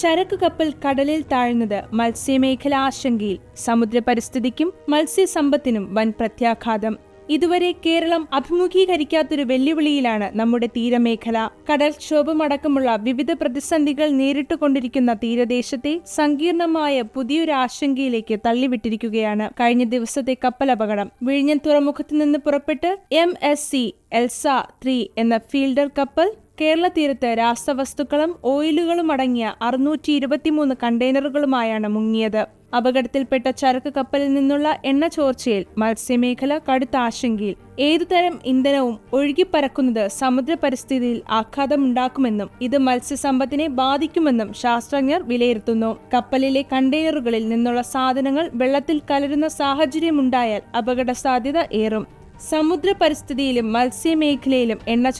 ചരക്ക് കപ്പൽ കടലിൽ താഴ്ന്നത് മത്സ്യമേഖല ആശങ്കയിൽ സമുദ്ര പരിസ്ഥിതിക്കും മത്സ്യസമ്പത്തിനും വൻ പ്രത്യാഘാതം. ഇതുവരെ കേരളം അഭിമുഖീകരിക്കാത്തൊരു വെല്ലുവിളിയിലാണ് നമ്മുടെ തീരമേഖല. കടൽക്ഷോഭമടക്കമുള്ള വിവിധ പ്രതിസന്ധികൾ നേരിട്ടുകൊണ്ടിരിക്കുന്ന തീരദേശത്തെ സങ്കീർണമായ പുതിയൊരു ആശങ്കയിലേക്ക് തള്ളിവിട്ടിരിക്കുകയാണ് കഴിഞ്ഞ ദിവസത്തെ കപ്പൽ അപകടം. വിഴിഞ്ഞൻ തുറമുഖത്തു നിന്ന് പുറപ്പെട്ട് M S C Elsa three എന്ന ഫീൽഡർ കപ്പൽ കേരള തീരത്ത് രാസവസ്തുക്കളും ഓയിലുകളും അടങ്ങിയ അറുന്നൂറ്റി ഇരുപത്തിമൂന്ന് കണ്ടെയ്നറുകളുമായാണ് മുങ്ങിയത്. അപകടത്തിൽപ്പെട്ട ചരക്ക് കപ്പലിൽ നിന്നുള്ള എണ്ണ ചോർച്ചയിൽ മത്സ്യമേഖല കടുത്ത ആശങ്കയിൽ. ഏതുതരം ഇന്ധനവും ഒഴുകിപ്പരക്കുന്നത് സമുദ്ര പരിസ്ഥിതിയിൽ ആഘാതമുണ്ടാക്കുമെന്നും ഇത് മത്സ്യസമ്പത്തിനെ ബാധിക്കുമെന്നും ശാസ്ത്രജ്ഞർ വിലയിരുത്തുന്നു. കപ്പലിലെ കണ്ടെയ്നറുകളിൽ നിന്നുള്ള സാധനങ്ങൾ വെള്ളത്തിൽ കലരുന്ന സാഹചര്യമുണ്ടായാൽ അപകട സാധ്യത ഏറും. സമുദ്ര പരിസ്ഥിതിയിലും മത്സ്യമേഖലയിലും എണ്ണ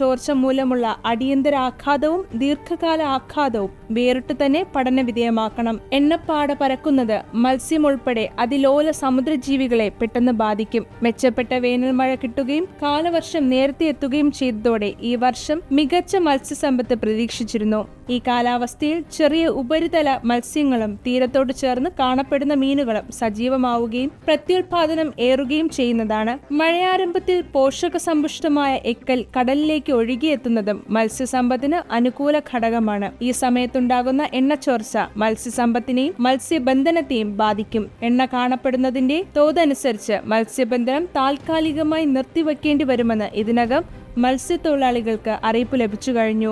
മൂലമുള്ള അടിയന്തര ആഘാതവും ദീർഘകാല ആഘാതവും വേറിട്ട് തന്നെ പഠന വിധേയമാക്കണം എണ്ണപ്പാട പരക്കുന്നത് മത്സ്യം ഉൾപ്പെടെ അതിലോല സമുദ്രജീവികളെ പെട്ടെന്ന് ബാധിക്കും. മെച്ചപ്പെട്ട വേനൽ മഴ കിട്ടുകയും കാലവർഷം നേരത്തെ എത്തുകയും ചെയ്തതോടെ ഈ വർഷം മികച്ച മത്സ്യസമ്പത്ത് പ്രതീക്ഷിച്ചിരുന്നു. ഈ കാലാവസ്ഥയിൽ ചെറിയ ഉപരിതല മത്സ്യങ്ങളും തീരത്തോട് ചേർന്ന് കാണപ്പെടുന്ന മീനുകളും സജീവമാവുകയും പ്രത്യുൽപാദനം ഏറുകയും ചെയ്യുന്നതാണ്. മഴയാരംഭത്തിൽ പോഷക സമ്പുഷ്ടമായ എക്കൽ കടലിലേക്ക് ഒഴുകിയെത്തുന്നതും മത്സ്യസമ്പത്തിന് അനുകൂല ഘടകമാണ്. ഈ സമയത്തുണ്ടാകുന്ന എണ്ണച്ചോർച്ച മത്സ്യസമ്പത്തിനെയും മത്സ്യബന്ധനത്തെയും ബാധിക്കും. എണ്ണ കാണപ്പെടുന്നതിന്റെ തോതനുസരിച്ച് മത്സ്യബന്ധനം താൽക്കാലികമായി നിർത്തിവെക്കേണ്ടി വരുമെന്ന് ഇതിനകം മത്സ്യത്തൊഴിലാളികൾക്ക് അറിയിപ്പ് ലഭിച്ചു കഴിഞ്ഞു